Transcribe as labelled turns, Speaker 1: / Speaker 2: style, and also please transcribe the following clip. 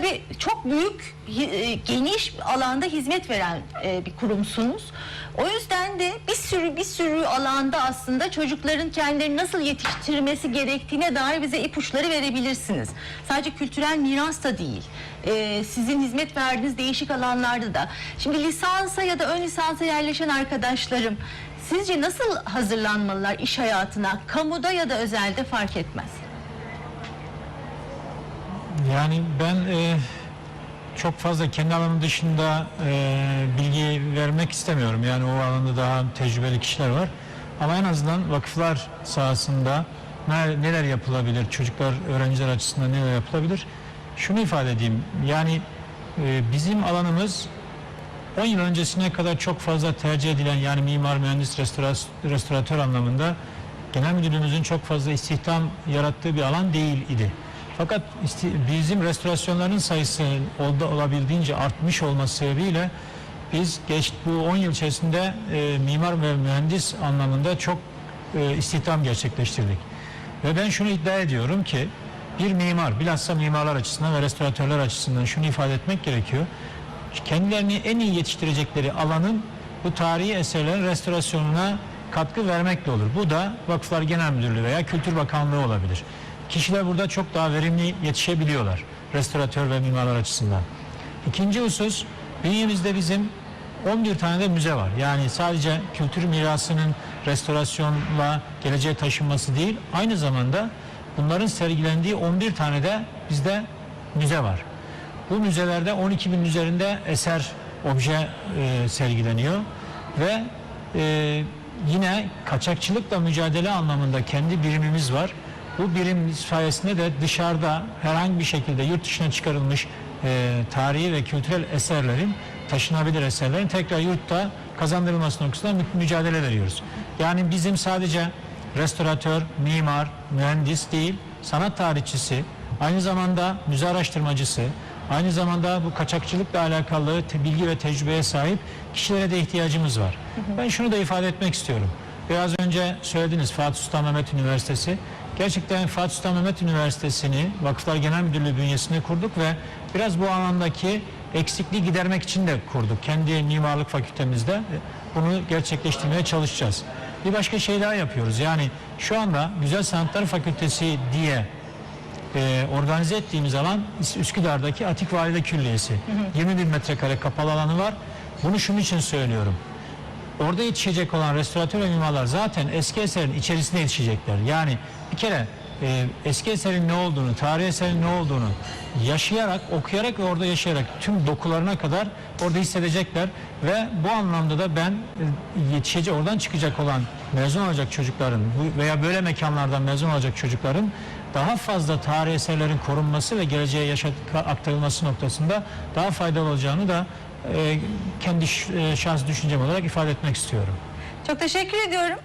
Speaker 1: tabii çok büyük, e, geniş alanda hizmet veren e, bir kurumsunuz. O yüzden de bir sürü bir sürü alanda aslında çocukların kendilerini nasıl yetiştirmesi gerektiğine dair bize ipuçları verebilirsiniz. Sadece kültürel miras da değil. E, sizin hizmet verdiğiniz değişik alanlarda da. Şimdi lisansa ya da ön lisansa yerleşen arkadaşlarım sizce nasıl hazırlanmalılar iş hayatına? Kamuda ya da özelde fark etmez.
Speaker 2: Yani ben e, çok fazla kendi alanım dışında e, bilgi vermek istemiyorum. Yani o alanda daha tecrübeli kişiler var. Ama en azından vakıflar sahasında ne- neler yapılabilir, çocuklar, öğrenciler açısından neler yapılabilir? Şunu ifade edeyim. Yani e, bizim alanımız 10 yıl öncesine kadar çok fazla tercih edilen yani mimar, mühendis, restora- restoratör anlamında genel müdürlüğümüzün çok fazla istihdam yarattığı bir alan değil idi. Fakat isti- bizim restorasyonların sayısı olda olabildiğince artmış olması sebebiyle biz geç bu 10 yıl içerisinde e, mimar ve mühendis anlamında çok e, istihdam gerçekleştirdik. Ve ben şunu iddia ediyorum ki bir mimar, bilhassa mimarlar açısından ve restoratörler açısından şunu ifade etmek gerekiyor. Kendilerini en iyi yetiştirecekleri alanın bu tarihi eserlerin restorasyonuna katkı vermekle olur. Bu da Vakıflar Genel Müdürlüğü veya Kültür Bakanlığı olabilir. Kişiler burada çok daha verimli yetişebiliyorlar restoratör ve mimarlar açısından. İkinci husus, bünyemizde bizim 11 tane de müze var. Yani sadece kültür mirasının restorasyonla geleceğe taşınması değil, aynı zamanda bunların sergilendiği 11 tane de bizde müze var. Bu müzelerde 12 bin üzerinde eser, obje e, sergileniyor ve e, yine kaçakçılıkla mücadele anlamında kendi birimimiz var. Bu birim sayesinde de dışarıda herhangi bir şekilde yurt dışına çıkarılmış e, tarihi ve kültürel eserlerin, taşınabilir eserlerin tekrar yurtta kazandırılması noktasında mü- mücadele veriyoruz. Yani bizim sadece restoratör, mimar, mühendis değil, sanat tarihçisi, aynı zamanda müze araştırmacısı, aynı zamanda bu kaçakçılıkla alakalı bilgi ve tecrübeye sahip kişilere de ihtiyacımız var. Ben şunu da ifade etmek istiyorum. Biraz önce söylediniz Fatih Sultan Mehmet Üniversitesi. Gerçekten Fatih Sultan Mehmet Üniversitesi'ni Vakıflar Genel Müdürlüğü bünyesinde kurduk ve biraz bu alandaki eksikliği gidermek için de kurduk. Kendi mimarlık fakültemizde e, bunu gerçekleştirmeye çalışacağız. Bir başka şey daha yapıyoruz. Yani şu anda Güzel Sanatlar Fakültesi diye e, organize ettiğimiz alan Üs- Üsküdar'daki Atik Valide Külliyesi. 20 bin metrekare kapalı alanı var. Bunu şunun için söylüyorum. Orada yetişecek olan restoratör mimarlar zaten eski eserin içerisinde yetişecekler. Yani bir kere e, eski eserin ne olduğunu, tarihi eserin ne olduğunu yaşayarak, okuyarak ve orada yaşayarak tüm dokularına kadar orada hissedecekler ve bu anlamda da ben e, yetişecek, oradan çıkacak olan mezun olacak çocukların veya böyle mekanlardan mezun olacak çocukların daha fazla tarihi eserlerin korunması ve geleceğe yaşat, aktarılması noktasında daha faydalı olacağını da kendi ş- e, şahsi düşüncem olarak ifade etmek istiyorum.
Speaker 1: Çok teşekkür ediyorum.